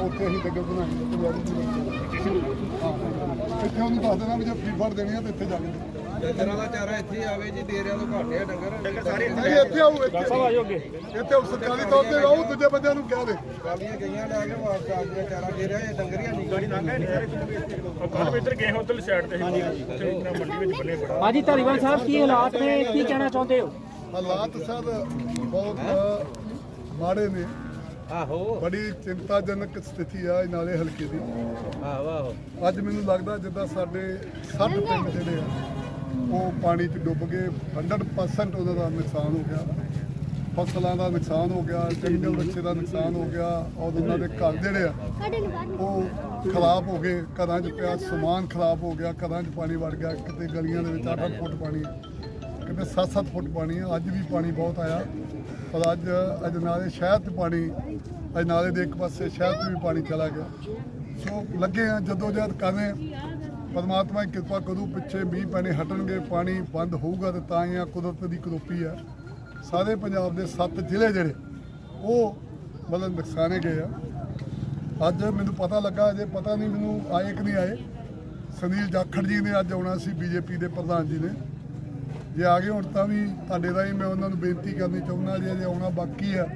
ਉੱਥੇ ਅਸੀਂ ਡੰਗਰ ਬਣਾਏ ਪੰਜਾਬੀ ਦੀ ਹਾਂ। ਇੱਥੇ ਉਹਨੂੰ ਦੱਸ ਦੇਣਾ ਵੀ ਜੇ ਫੀਡ ਫੜ ਦੇਣੀ ਆ ਤੇ ਇੱਥੇ ਜਾ ਕੇ ਦੇ। ਡੰਗਰਾਂ ਦਾ ਚਾਰਾ ਇੱਥੇ ਆਵੇ ਜੀ ਡੇਰਿਆਂ ਤੋਂ ਘਾਟੇ ਆ ਡੰਗਰ। ਡੰਗਰ ਸਾਰੇ ਨਹੀਂ ਇੱਥੇ ਆਉ ਇੱਥੇ। ਇੱਥੇ ਉਹ ਸਰਕਾਰੀ ਤੌਰ ਤੇ ਆਉ ਦੂਜੇ ਬੰਦਿਆਂ ਨੂੰ ਕਹਿ ਦੇ। ਕਾਲੀਆਂ ਗਈਆਂ ਲੈ ਕੇ ਵਾਪਸ ਆ ਗਈਆਂ ਚਾਰਾ ਡੇਰਿਆਂ ਇਹ ਡੰਗਰੀਆਂ ਨਹੀਂ। ਗਾੜੀ ਕੱਲ ਇੱਧਰ ਗਏ ਹਾਂ। ਉਧਰ ਸਾਈਡ ਤੇ ਉੱਥੇ ਇੰਨਾ ਮੰਡੀ ਵਿੱਚ ਬਣੇ ਬੜਾ। ਹਾਂਜੀ ਧਾਰੀਵਾਲ ਸਾਹਿਬ ਕੀ ਹਾਲਾਤ ਨੇ? ਕੀ ਕਹਿਣਾ ਚਾਹੁੰਦੇ ਹੋ? ਹਾਲਾਤ ਸਰ ਬਹੁਤ ਮਾੜੇ ਨੇ। ਆਹੋ। ਬੜੀ ਚਿੰਤਾਜਨਕ ਸਥਿਤੀ ਆ ਇਹ ਨਾਲੇ ਹਲਕੇ ਦੀ। ਆਹੋ ਆਹੋ। ਅੱਜ ਮੈਨੂੰ ਲੱਗਦਾ ਜਿੱਦਾਂ ਸਾਡੇ 60 ਪਿੰਡ ਜਿਹੜੇ ਆ ਉਹ ਪਾਣੀ 'ਚ ਡੁੱਬ ਗਏ 100% ਉਹਨਾਂ ਦਾ ਨੁਕਸਾਨ ਹੋ ਗਿਆ। ਫਸਲਾਂ ਦਾ ਨੁਕਸਾਨ ਹੋ ਗਿਆ ਜੰਗਲ ਬੱਚੇ ਦਾ ਨੁਕਸਾਨ ਹੋ ਗਿਆ ਔਰ ਉਹਨਾਂ ਦੇ ਘਰ ਜਿਹੜੇ ਆ ਉਹ ਖਰਾਬ ਹੋ ਗਏ। ਘਰਾਂ 'ਚ ਪਿਆ ਸਮਾਨ ਖਰਾਬ ਹੋ ਗਿਆ ਘਰਾਂ 'ਚ ਪਾਣੀ ਵੜ ਗਿਆ ਕਿਤੇ ਗਲੀਆਂ ਦੇ ਵਿੱਚ 8-8 ਫੁੱਟ ਪਾਣੀ ਕਿਤੇ 7-7 ਫੁੱਟ ਪਾਣੀ ਆ। ਅੱਜ ਵੀ ਪਾਣੀ ਬਹੁਤ ਆਇਆ। ਪਰ ਅੱਜ ਅੱਜ ਨਾਲੇ ਸ਼ਹਿਰ 'ਚ ਪਾਣੀ, ਅੱਜ ਨਾਲੇ ਦੇ ਇੱਕ ਪਾਸੇ ਸ਼ਹਿਰ 'ਚ ਵੀ ਪਾਣੀ ਚਲਾ ਗਿਆ। ਸੋ ਲੱਗੇ ਆ, ਜਦੋਂ ਜਦ ਕਰਦੇ ਪਰਮਾਤਮਾ ਦੀ ਕਿਰਪਾ ਕਰੂ, ਪਿੱਛੇ ਮੀਂਹ ਪੈਣੇ ਹਟਣਗੇ, ਪਾਣੀ ਬੰਦ ਹੋਊਗਾ ਤੇ ਤਾਂ ਹੀ ਆ ਕੁਦਰਤ ਦੀ ਕਰੋਪੀ ਆ। ਸਾਰੇ ਪੰਜਾਬ ਦੇ 7 ਜ਼ਿਲ੍ਹੇ ਜਿਹੜੇ, ਉਹ ਮਤਲਬ ਨੁਕਸਾਨੇ ਗਏ ਆ। ਅੱਜ ਮੈਨੂੰ ਪਤਾ ਲੱਗਾ, ਅਜੇ ਪਤਾ ਨਹੀਂ, ਮੈਨੂੰ ਆਏ ਕਿ ਨਹੀਂ ਆਏ। ਸੁਨੀਲ ਜਾਖੜ ਜੀ ਨੇ ਅੱਜ ਆਉਣਾ ਸੀ, ਬੀਜੇਪੀ ਦੇ ਪ੍ਰਧਾਨ ਜੀ ਨੇ। ਜੇ ਆ ਗਏ ਹੁਣ ਤਾਂ ਵੀ ਤੁਹਾਡੇ ਰਾਹੀਂ ਮੈਂ ਉਹਨਾਂ ਨੂੰ ਬੇਨਤੀ ਕਰਨੀ ਚਾਹੁੰਦਾ, ਜੇ ਅਜੇ ਆਉਣਾ ਬਾਕੀ ਆ,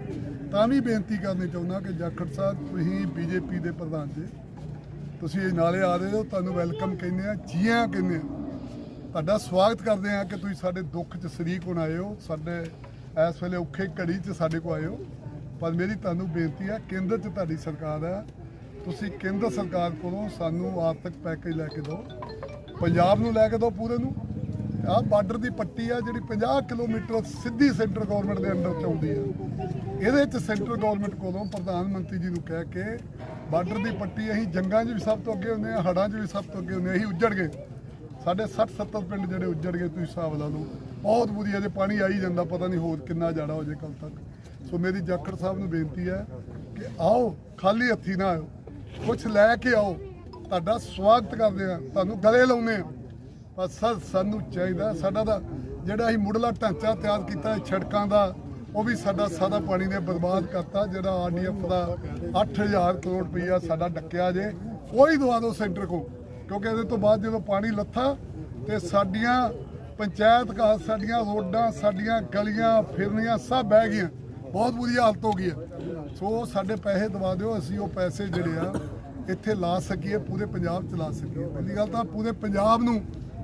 ਤਾਂ ਵੀ ਬੇਨਤੀ ਕਰਨੀ ਚਾਹੁੰਦਾ ਕਿ ਜਾਖੜ ਸਾਹਿਬ, ਤੁਸੀਂ ਬੀਜੇਪੀ ਦੇ ਪ੍ਰਧਾਨ ਜੀ। ਤੁਸੀਂ ਇਹ ਨਾਲੇ ਆ ਰਹੇ ਹੋ, ਤੁਹਾਨੂੰ ਵੈਲਕਮ ਕਹਿੰਦੇ ਆ, ਜੀਆਂ ਕਹਿੰਦੇ ਆ। ਤੁਹਾਡਾ ਸਵਾਗਤ ਕਰਦੇ ਆ ਕਿ ਤੁਸੀਂ ਸਾਡੇ ਦੁੱਖ 'ਚ ਸ਼ਰੀਕ ਹੋਣ ਆਏ ਹੋ, ਸਾਡੇ ਇਸ ਵੇਲੇ ਔਖੇ ਘੜੀ 'ਚ ਸਾਡੇ ਕੋ ਆਏ ਹੋ। ਪਰ ਮੇਰੀ ਤੁਹਾਨੂੰ ਬੇਨਤੀ ਆ, ਕੇਂਦਰ 'ਚ ਤੁਹਾਡੀ ਸਰਕਾਰ ਹੈ ਤੁਸੀਂ ਕੇਂਦਰ ਸਰਕਾਰ ਕੋਲੋਂ ਸਾਨੂੰ ਆਰਥਿਕ ਪੈਕੇਜ ਲੈ ਕੇ ਦਿਓ। ਪੰਜਾਬ ਨੂੰ ਲੈ ਕੇ ਦਿਓ ਪੂਰੇ ਨੂੰ। ਆਹ ਬਾਰਡਰ ਦੀ ਪੱਟੀ ਆ ਜਿਹੜੀ 50 ਕਿਲੋਮੀਟਰ ਸਿੱਧੀ ਸੈਂਟਰ ਗਵਰਨਮੈਂਟ ਦੇ ਅੰਡਰ ਚ ਆਉਂਦੀ ਆ। ਇਹਦੇ ਚ ਸੈਂਟਰ ਗਵਰਨਮੈਂਟ ਕੋਲੋਂ ਪ੍ਰਧਾਨ ਮੰਤਰੀ ਜੀ ਨੂੰ ਕਹਿ ਕੇ ਬਾਰਡਰ ਦੀ ਪੱਟੀ ਅਸੀਂ ਜੰਗਾਂ 'ਚ ਵੀ ਸਭ ਤੋਂ ਅੱਗੇ ਹੁੰਦੇ ਆ, ਹੜ੍ਹਾਂ 'ਚ ਵੀ ਸਭ ਤੋਂ ਅੱਗੇ ਹੁੰਦੇ ਆ, ਅਸੀਂ ਉੱਜੜ ਗਏ। ਸਾਡੇ 60 70 ਪਿੰਡ ਜਿਹੜੇ ਉੱਜੜ ਗਏ ਤੁਸੀਂ ਹਿਸਾਬ ਲਾ ਲਓ। ਬਹੁਤ ਵਧੀਆ, ਜੇ ਪਾਣੀ ਆਈ ਜਾਂਦਾ, ਪਤਾ ਨਹੀਂ ਹੋਰ ਕਿੰਨਾ ਜਾੜਾ ਹੋ ਜੇ ਕੱਲ ਤੱਕ। ਸੋ ਮੇਰੀ ਜਾਖੜ ਸਾਹਿਬ ਨੂੰ ਬੇਨਤੀ ਹੈ ਕਿ ਆਓ, ਖਾਲੀ ਹੱਥੀ ਨਾ ਆਓ ਕੁਝ ਲੈ ਕੇ ਆਓ। ਤੁਹਾਡਾ ਸਵਾਗਤ ਕਰਦੇ ਆ ਤੁਹਾਨੂੰ ਗਲੇ ਲਾਉਂਦੇ ਆ ਪਰ ਸਰ, ਸਾਨੂੰ ਚਾਹੀਦਾ ਸਾਡਾ ਦਾ ਜਿਹੜਾ ਅਸੀਂ ਮੁੱਢਲਾ ਢਾਂਚਾ ਤਿਆਰ ਕੀਤਾ ਹੈ ਸੜਕਾਂ ਦਾ, ਉਹ ਵੀ ਸਾਡਾ ਸਾਰਾ ਪਾਣੀ ਨੇ ਬਰਬਾਦ ਕਰਤਾ, ਜਿਹੜਾ ਆਰਡੀਐਫ ਦਾ 8000 ਕਰੋੜ ਰੁਪਈਆ ਸਾਡਾ ਡੱਕਿਆ ਜੇ ਉਹ ਹੀ ਦਵਾ ਦਿਓ ਸੈਂਟਰ ਕੋ ਕਿਉਂਕਿ ਇਹਦੇ ਤੋਂ ਬਾਅਦ ਜਦੋਂ ਪਾਣੀ ਲੱਥਾ, ਤੇ ਸਾਡੀਆਂ ਪੰਚਾਇਤ ਘਰ ਸਾਡੀਆਂ ਰੋਡਾਂ, ਸਾਡੀਆਂ ਗਲੀਆਂ, ਫਿਰਨੀਆਂ ਸਭ ਬਹਿ ਗਈਆਂ, ਬਹੁਤ ਬੁਰੀ ਹਾਲਤ ਹੋ ਗਈ ਹੈ। ਸੋ ਸਾਡੇ ਪੈਸੇ ਦਵਾ ਦਿਓ, ਅਸੀਂ ਉਹ ਪੈਸੇ ਜਿਹੜੇ ਆ, ਇੱਥੇ ਲਾ ਸਕੀਏ, ਪੂਰੇ ਪੰਜਾਬ ਚ ਲਾ ਸਕੀਏ। ਪਹਿਲੀ ਗੱਲ ਤਾਂ ਪੂਰੇ ਪੰਜਾਬ ਨੂੰ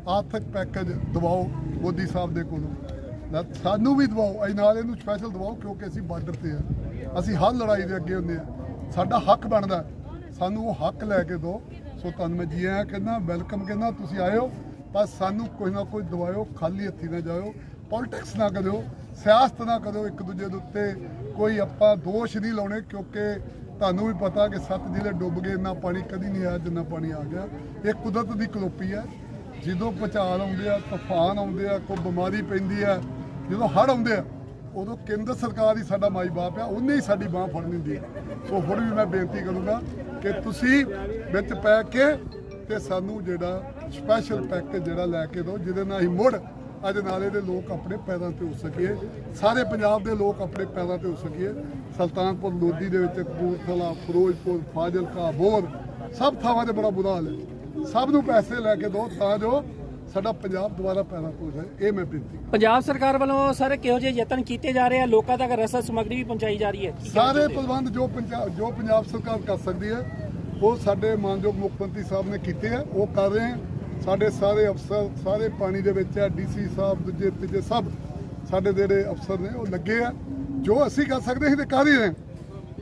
ਆਰਥਿਕ ਪੈਕੇਜ ਦਵਾਓ ਮੋਦੀ ਸਾਹਿਬ ਦੇ ਕੋਲੋਂ। ਸਾਨੂੰ ਵੀ ਦਵਾਓ, ਅਸੀਂ ਨਾਲ ਇਹਨੂੰ ਸਪੈਸ਼ਲ ਦਵਾਓ ਕਿਉਂਕਿ ਅਸੀਂ ਬਾਰਡਰ ਤੇ ਆ। ਅਸੀਂ ਹਰ ਲੜਾਈ ਦੇ ਅੱਗੇ ਹੁੰਦੇ ਆ। ਸਾਡਾ ਹੱਕ ਬਣਦਾ ਸਾਨੂੰ ਉਹ ਹੱਕ ਲੈ ਕੇ ਦਿਓ। ਸੋ ਤੁਹਾਨੂੰ ਮੈਂ ਜੀ ਆਇਆਂ ਕਹਿੰਦਾ ਵੈਲਕਮ ਕਹਿੰਦਾ, ਤੁਸੀਂ ਆਇਓ ਪਰ ਸਾਨੂੰ ਕੋਈ ਨਾ ਕੋਈ ਦਵਾਇਓ, ਖਾਲੀ ਹੱਥੀ ਨਾ ਜਾਇਓ। ਪੋਲਿਟਿਕਸ ਨਾ ਕਰਿਓ, ਸਿਆਸਤ ਨਾ ਕਰਿਓ ਇੱਕ ਦੂਜੇ ਦੇ ਉੱਤੇ। ਕੋਈ ਆਪਾਂ ਦੋਸ਼ ਨਹੀਂ ਲਾਉਣੇ ਕਿਉਂਕਿ ਤੁਹਾਨੂੰ ਵੀ ਪਤਾ ਕਿ ਸੱਤ ਜ਼ਿਲ੍ਹੇ ਡੁੱਬ ਗਏ, ਇੰਨਾ ਪਾਣੀ ਕਦੀ ਨਹੀਂ ਆਇਆ, ਜਿੰਨਾ ਪਾਣੀ ਆ ਗਿਆ। ਇਹ ਕੁਦਰਤ ਦੀ ਕਲੋਪੀ ਹੈ। ਜਦੋਂ ਭੁਚਾਲ ਆਉਂਦੇ ਆ, ਤੂਫਾਨ ਆਉਂਦੇ ਆ, ਕੋਈ ਬਿਮਾਰੀ ਪੈਂਦੀ ਆ, ਜਦੋਂ ਹੜ੍ਹ ਆਉਂਦੇ ਆ, ਉਦੋਂ ਕੇਂਦਰ ਸਰਕਾਰ ਹੀ ਸਾਡਾ ਮਾਈ ਬਾਪ ਆ, ਉਹਨੇ ਹੀ ਸਾਡੀ ਬਾਹ ਫੜਨੀ ਹੁੰਦੀ ਹੈ ਸੋ ਹੁਣ ਵੀ ਮੈਂ ਬੇਨਤੀ ਕਰੂੰਗਾ ਕਿ ਤੁਸੀਂ ਵਿੱਚ ਪੈ ਕੇ ਤੇ ਸਾਨੂੰ ਜਿਹੜਾ ਸਪੈਸ਼ਲ ਪੈਕੇਜ ਜਿਹੜਾ ਲੈ ਕੇ ਦਿਓ, ਜਿਹਦੇ ਨਾਲ ਅਸੀਂ ਮੁੜ ਅੱਜ ਨਾਲੇ ਦੇ ਲੋਕ ਆਪਣੇ ਪੈਰਾਂ ਤੇ ਹੋ ਸਕੀਏ। ਸਾਰੇ ਪੰਜਾਬ ਦੇ ਲੋਕ ਆਪਣੇ ਪੈਰਾਂ ਤੇ ਹੋ ਸਕੀਏ। ਸੁਲਤਾਨਪੁਰ ਲੋਧੀ ਦੇ ਵਿੱਚ ਕਪੂਰਥਲਾ, ਫਿਰੋਜ਼ਪੁਰ, ਫਾਜ਼ਿਲਕਾ, ਬੋਰ, ਸਭ ਥਾਵਾਂ ਤੇ ਬੜਾ ਬੁਰਾ ਹਾਲ ਹੈ। ਸਭ ਨੂੰ ਪੈਸੇ ਲੈ ਕੇ ਦਿਓ ਤਾਂ ਜੋ ਸਾਡਾ ਪੰਜਾਬ ਦੁਬਾਰਾ ਤੇ ਉੱਠ ਜਾਏ। ਇਹ ਮੈਂ ਬੇਨਤੀ ਪੰਜਾਬ ਸਰਕਾਰ ਵੱਲੋਂ ਸਰ ਕਿਹੋ ਜਿਹੇ ਯਤਨ ਕੀਤੇ ਜਾ ਰਹੇ ਆ? ਲੋਕਾਂ ਤੱਕ ਰਸਦ ਸਮੱਗਰੀ ਵੀ ਪਹੁੰਚਾਈ ਜਾ ਰਹੀ ਹੈ। ਸਾਰੇ ਪ੍ਰਬੰਧ ਜੋ ਪੰਜਾਬ ਜੋ ਪੰਜਾਬ ਸਰਕਾਰ ਕਰ ਸਕਦੀ ਹੈ ਉਹ ਸਾਡੇ ਮਾਨਯੋਗ ਮੁੱਖ ਮੰਤਰੀ ਸਾਹਿਬ ਨੇ ਕੀਤੇ ਆ। ਉਹ ਕਰ ਰਹੇ ਆ। ਸਾਡੇ ਸਾਰੇ ਅਫਸਰ ਸਾਰੇ ਪਾਣੀ ਦੇ ਵਿੱਚ ਆ ਡੀਸੀ ਸਾਹਿਬ ਦੂਜੇ ਤੀਜੇ ਸਭ ਸਾਡੇ ਜਿਹੜੇ ਅਫਸਰ ਨੇ ਉਹ ਲੱਗੇ ਆ। ਜੋ ਅਸੀਂ ਕਰ ਸਕਦੇ ਸੀ ਤੇ ਕਰ ਹੀ ਰਹੇ ਹਾਂ।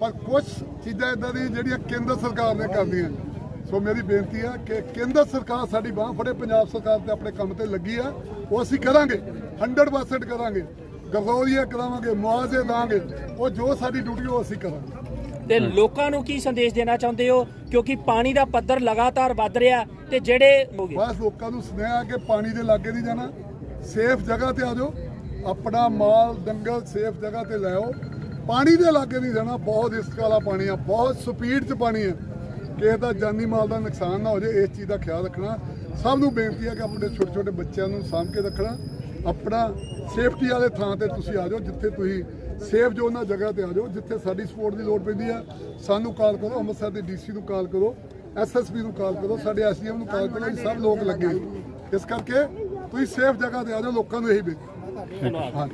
ਪਰ ਕੁਝ ਚੀਜ਼ਾਂ ਇਦਾਂ ਦੀਆਂ ਜਿਹੜੀਆਂ ਕੇਂਦਰ ਸਰਕਾਰ ਨੇ ਕਰਦੀਆਂ ਸੋ ਮੇਰੀ ਬੇਨਤੀ ਹੈ ਕਿ ਕੇਂਦਰ ਸਰਕਾਰ ਸਾਡੀ ਬਾਹ ਫੜੇ ਪੰਜਾਬ ਸਰਕਾਰ ਤੇ ਆਪਣੇ ਕੰਮ ਤੇ ਲੱਗੀ ਆ ਉਹ ਅਸੀਂ ਕਰਾਂਗੇ 100% ਕਰਾਂਗੇ। ਗਰਦੌਰੀਆਂ ਕਰਾਵਾਂਗੇ ਮੁਆਵਜ਼ੇ ਦਾਂਗੇ ਉਹ ਜੋ ਸਾਡੀ ਡਿਊਟੀ ਉਹ ਅਸੀਂ ਕਰਾਂਗੇ। ਤੇ ਲੋਕਾਂ ਨੂੰ ਕੀ ਸੰਦੇਸ਼ ਦੇਣਾ ਚਾਹੁੰਦੇ ਹੋ? ਕਿਉਂਕਿ ਪਾਣੀ ਦਾ ਪੱਧਰ ਲਗਾਤਾਰ ਵੱਧ ਰਿਹਾ ਤੇ ਜਿਹੜੇ ਬਸ ਲੋਕਾਂ ਨੂੰ ਸੁਨੇਹਾ ਕਿ ਪਾਣੀ ਦੇ ਲਾਗੇ ਨਹੀਂ ਜਾਣਾ। ਸੇਫ ਜਗ੍ਹਾ ਤੇ ਆ ਜਾਓ। ਆਪਣਾ ਮਾਲ ਡੰਗਰ ਸੇਫ ਜਗ੍ਹਾ ਤੇ ਲੈ ਆਓ। ਪਾਣੀ ਦੇ ਲਾਗੇ ਨਹੀਂ ਜਾਣਾ। ਬਹੁਤ ਰਿਸਕ ਵਾਲਾ ਪਾਣੀ ਆ ਬਹੁਤ ਸਪੀਡ 'ਚ ਪਾਣੀ ਆ ਕਿਸੇ ਦਾ ਜਾਨੀ ਮਾਲ ਦਾ ਨੁਕਸਾਨ ਨਾ ਹੋ ਜਾਏ ਇਸ ਚੀਜ਼ ਦਾ ਖਿਆਲ ਰੱਖਣਾ। ਸਭ ਨੂੰ ਬੇਨਤੀ ਹੈ ਕਿ ਆਪਣੇ ਛੋਟੇ ਛੋਟੇ ਬੱਚਿਆਂ ਨੂੰ ਸਾਂਭ ਕੇ ਰੱਖਣਾ। ਆਪਣਾ ਸੇਫਟੀ ਵਾਲੇ ਥਾਂ ਤੇ ਤੁਸੀਂ ਆ ਜਾਓ ਜਿੱਥੇ ਤੁਸੀਂ ਸੇਫ ਜੋ ਉਹਨਾਂ ਜਗ੍ਹਾ ਤੇ ਆ ਜਾਓ ਜਿੱਥੇ ਸਾਡੀ ਸਪੋਰਟ ਦੀ ਲੋੜ ਪੈਂਦੀ ਆ ਸਾਨੂੰ ਕਾਲ ਕਰੋ ਅੰਮ੍ਰਿਤਸਰ ਦੇ ਡੀਸੀ ਨੂੰ ਕਾਲ ਕਰੋ ਐਸਐਸਪੀ ਨੂੰ ਕਾਲ ਕਰੋ ਸਾਡੇ ਐਸਡੀਐਮ ਨੂੰ ਕਾਲ ਕਰੋ ਸਭ ਲੋਕ ਲੱਗੇ ਇਸ ਕਰਕੇ ਤੁਸੀਂ ਸੇਫ ਜਗ੍ਹਾ ਤੇ ਆ ਜਾਓ ਲੋਕਾਂ ਨੂੰ ਇਹੀ ਬੇਨਤੀ। ਧੰਨਵਾਦ।